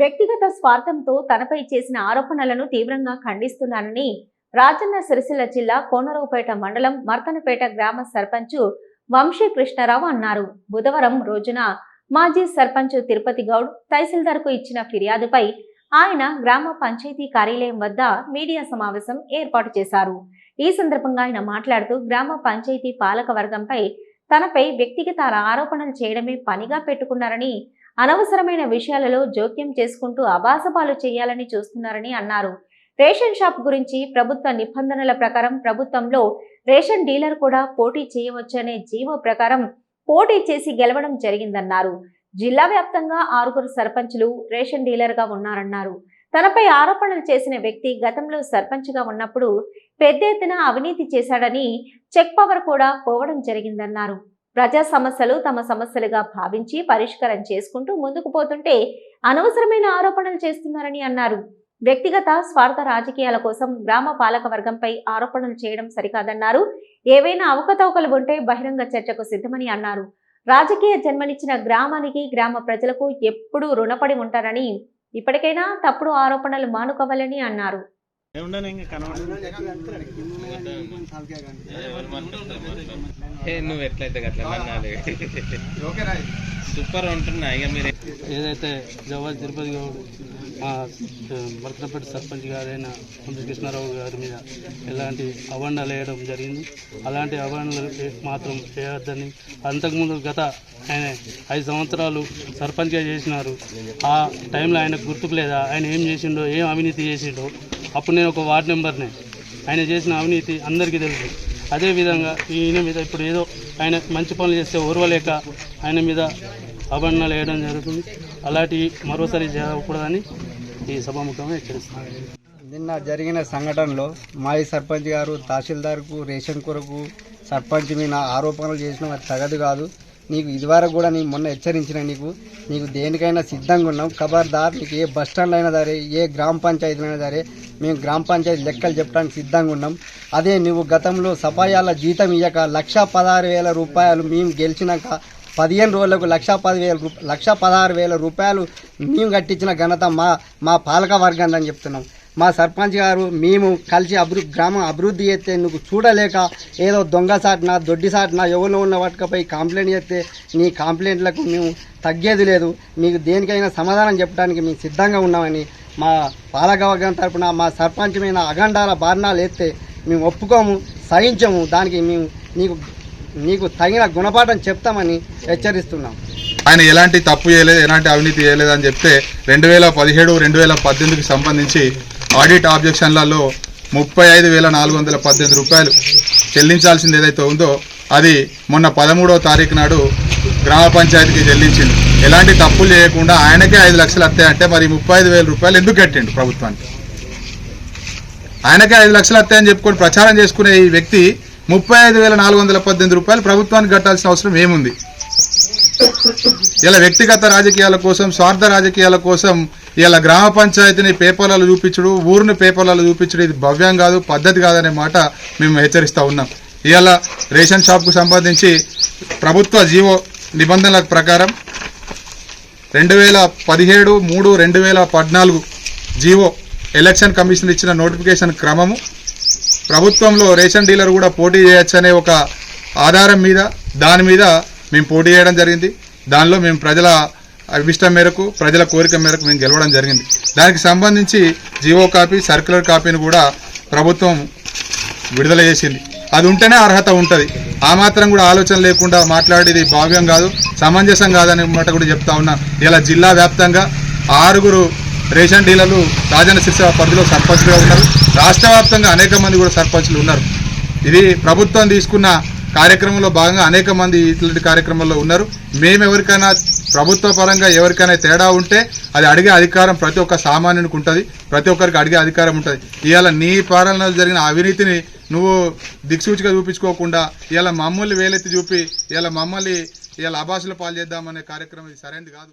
వ్యక్తిగత స్వార్థంతో తనపై చేసిన ఆరోపణలను తీవ్రంగా ఖండిస్తున్నానని రాజన్న సిరిసిల్ల జిల్లా కోనరావుపేట మండలం మర్తనపేట గ్రామ సర్పంచు వంశీ కృష్ణారావు అన్నారు. బుధవారం రోజున మాజీ సర్పంచ్ తిరుపతి గౌడ్ తహసీల్దార్కు ఇచ్చిన ఫిర్యాదుపై ఆయన గ్రామ పంచాయతీ కార్యాలయం వద్ద మీడియా సమావేశం ఏర్పాటు చేశారు. ఈ సందర్భంగా ఆయన మాట్లాడుతూ గ్రామ పంచాయతీ పాలక వర్గంపై తనపై వ్యక్తిగత ఆరోపణలు చేయడమే పనిగా పెట్టుకున్నారని అనవసరమైన విషయాలలో జోక్యం చేసుకుంటూ అబాసపాలు చేయాలని చూస్తున్నారని అన్నారు. రేషన్ షాప్ గురించి ప్రభుత్వ నిబంధనల ప్రకారం ప్రభుత్వంలో రేషన్ డీలర్ కూడా పోటీ చేయవచ్చనే జీవో ప్రకారం పోటీ చేసి గెలవడం జరిగిందన్నారు. జిల్లా వ్యాప్తంగా ఆరుగురు సర్పంచులు రేషన్ డీలర్గా ఉన్నారన్నారు. తనపై ఆరోపణలు చేసిన వ్యక్తి గతంలో సర్పంచ్గా ఉన్నప్పుడు పెద్ద ఎత్తున అవినీతి చేశాడని చెక్ పవర్ కూడా పోవడం జరిగిందన్నారు. ప్రజా సమస్యలు తమ సమస్యలుగా భావించి పరిష్కారం చేసుకుంటూ ముందుకు పోతుంటే అనవసరమైన ఆరోపణలు చేస్తున్నారని అన్నారు. వ్యక్తిగత స్వార్థ రాజకీయాల కోసం గ్రామ పాలక వర్గంపై ఆరోపణలు చేయడం సరికాదన్నారు. ఏవైనా అవకతవకలు ఉంటే బహిరంగ చర్చకు సిద్ధమని అన్నారు. రాజకీయ జన్మనిచ్చిన గ్రామానికి గ్రామ ప్రజలకు ఎప్పుడూ రుణపడి ఉంటారని ఇప్పటికైనా తప్పుడు ఆరోపణలు మానుకోవాలని అన్నారు. నువ్వు ఎట్లయితే అట్లా సూపర్ ఉంటున్నా ఇక మీరు ఏదైతే జవహర్ తిరుపతి గౌడ్ మా భర్తనపేట సర్పంచ్ గారైన ముందు కృష్ణారావు గారి మీద ఎలాంటి అవండాలు వేయడం జరిగింది. అలాంటి అవండాలు మాత్రం చేయవద్దని అంతకుముందు గత ఆయన ఐదు సంవత్సరాలు సర్పంచ్గా చేసినారు. ఆ టైంలో ఆయనకు గుర్తుకు లేదా? ఆయన ఏం చేసిండో ఏం అవినీతి చేసిండో అప్పుడు నేను ఒక వార్డు మెంబర్ని. ఆయన చేసిన అవినీతి అందరికీ తెలుసు. అదేవిధంగా ఈయన మీద ఇప్పుడు ఏదో ఆయన మంచి పనులు చేస్తే ఓర్వలేక ఆయన మీద అభరణాలు వేయడం జరుగుతుంది. అలాంటి మరోసారి జరగకూడదని ఈ సభాముఖంగా హెచ్చరిస్తున్నాను. నిన్న జరిగిన సంఘటనలో మాజీ సర్పంచ్ గారు తహసీల్దార్కు రేషన్ కొరకు సర్పంచ్ మీద ఆరోపణలు చేసిన తగదు కాదు. నీకు ఇదివరకు కూడా నేను మొన్న హెచ్చరించిన నీకు నీకు దేనికైనా సిద్ధంగా ఉన్నాం ఖబర్దార్ నీకు ఏ బస్ స్టాండ్ అయినా సరే ఏ గ్రామ పంచాయతీలో అయినా సరే మేము గ్రామ పంచాయతీ లెక్కలు చెప్పడానికి సిద్ధంగా ఉన్నాం. అదే నువ్వు గతంలో సఫాయాల జీతం ఇయ్యక లక్ష పదహారు వేల రూపాయలు మేము గెలిచినాక పదిహేను రోజులకు లక్ష పదివేల రూప లక్ష పదహారు వేల రూపాయలు మేము కట్టించిన ఘనత మా మా పాలక వర్గం అని చెప్తున్నాం. మా సర్పంచ్ గారు మేము కలిసి అభివృద్ధి గ్రామం అభివృద్ధి చేస్తే నువ్వు చూడలేక ఏదో దొంగ సాటినా దొడ్డి సాటినా ఎవరిలో ఉన్న వాటికపై కంప్లైంట్ చేస్తే నీ కంప్లైంట్లకు మేము తగ్గేది లేదు. మీకు దేనికైనా సమాధానం చెప్పడానికి మేము సిద్ధంగా ఉన్నామని మా పాలకవర్గం తరఫున తరపున మా సర్పంచ్ మీద అగండాల బారణాలు ఎత్తే మేము ఒప్పుకోము సహించము. దానికి మేము నీకు నీకు తగిన గుణపాఠం చెప్తామని హెచ్చరిస్తున్నాం. ఆయన ఎలాంటి తప్పు చేయలేదు ఎలాంటి అవినీతి చేయలేదు అని చెప్తే రెండు వేల పదిహేడు రెండు వేల పద్దెనిమిదికి సంబంధించి ఆడిట్ ఆబ్జెక్షన్లలో ముప్పై ఐదు వేల నాలుగు వందల పద్దెనిమిది రూపాయలు చెల్లించాల్సింది ఏదైతే ఉందో అది మొన్న పదమూడవ తారీఖు నాడు గ్రామ పంచాయతీకి చెల్లించింది. ఎలాంటి తప్పులు చేయకుండా ఆయనకే ఐదు లక్షలు వస్తాయంటే మరి ముప్పై ఐదు వేల రూపాయలు ఎందుకు కట్టిండు ప్రభుత్వానికి? ఆయనకే ఐదు లక్షలు వస్తాయని చెప్పుకొని ప్రచారం చేసుకునే ఈ వ్యక్తి ముప్పై ఐదు వేల నాలుగు వందల పద్దెనిమిది రూపాయలు ప్రభుత్వానికి కట్టాల్సిన అవసరం ఏముంది? ఇలా వ్యక్తిగత రాజకీయాల కోసం స్వార్థ రాజకీయాల కోసం ఇలా గ్రామ పంచాయతీని పేపర్లలో చూపించడు ఊరిని పేపర్లలో చూపించడు ఇది భవ్యం కాదు పద్ధతి కాదనే మాట మేము హెచ్చరిస్తూ ఉన్నాం. ఇవాళ రేషన్ షాప్కు సంబంధించి ప్రభుత్వ జీవో నిబంధనల ప్రకారం రెండు వేల పదిహేడు మూడు రెండు వేల పద్నాలుగు జీవో ఎలక్షన్ కమిషన్ ఇచ్చిన నోటిఫికేషన్ క్రమము ప్రభుత్వంలో రేషన్ డీలర్ కూడా పోటీ చేయొచ్చు అనే ఒక ఆధారం మీద దాని మీద మేము పోటీ చేయడం జరిగింది. దానిలో మేము ప్రజల అభిష్టం మేరకు ప్రజల కోరిక మేరకు మేము గెలవడం జరిగింది. దానికి సంబంధించి జీవో కాపీ సర్క్యులర్ కాపీని కూడా ప్రభుత్వం విడుదల చేసింది. అది ఉంటేనే అర్హత ఉంటుంది. ఆ మాత్రం కూడా ఆలోచన లేకుండా మాట్లాడేది భావ్యం కాదు సమంజసం కాదని మాట కూడా చెప్తా ఉన్నా. ఇలా జిల్లా వ్యాప్తంగా ఆరుగురు రేషన్ డీలర్లు రాజన్న శిక్ష పరిధిలో సర్పంచ్లుగా ఉన్నారు. రాష్ట్ర వ్యాప్తంగా అనేక మంది కూడా సర్పంచ్లు ఉన్నారు. ఇది ప్రభుత్వం తీసుకున్న కార్యక్రమంలో భాగంగా అనేక మంది ఇట్లాంటి కార్యక్రమంలో ఉన్నారు. మేము ఎవరికైనా ప్రభుత్వ పరంగా ఎవరికైనా తేడా ఉంటే అది అడిగే అధికారం ప్రతి ఒక్క సామాన్యునికి ఉంటుంది. ప్రతి ఒక్కరికి అడిగే అధికారం ఉంటుంది. ఇవాళ నీ పాలనలో జరిగిన అవినీతిని నువ్వు దిక్సూచిగా చూపించుకోకుండా ఇలా మమ్మల్ని వేలెత్తి చూపి ఇలా మమ్మల్ని ఇలా అభాషలు పాలు చేద్దామనే కార్యక్రమం ఇది సరైనది కాదు.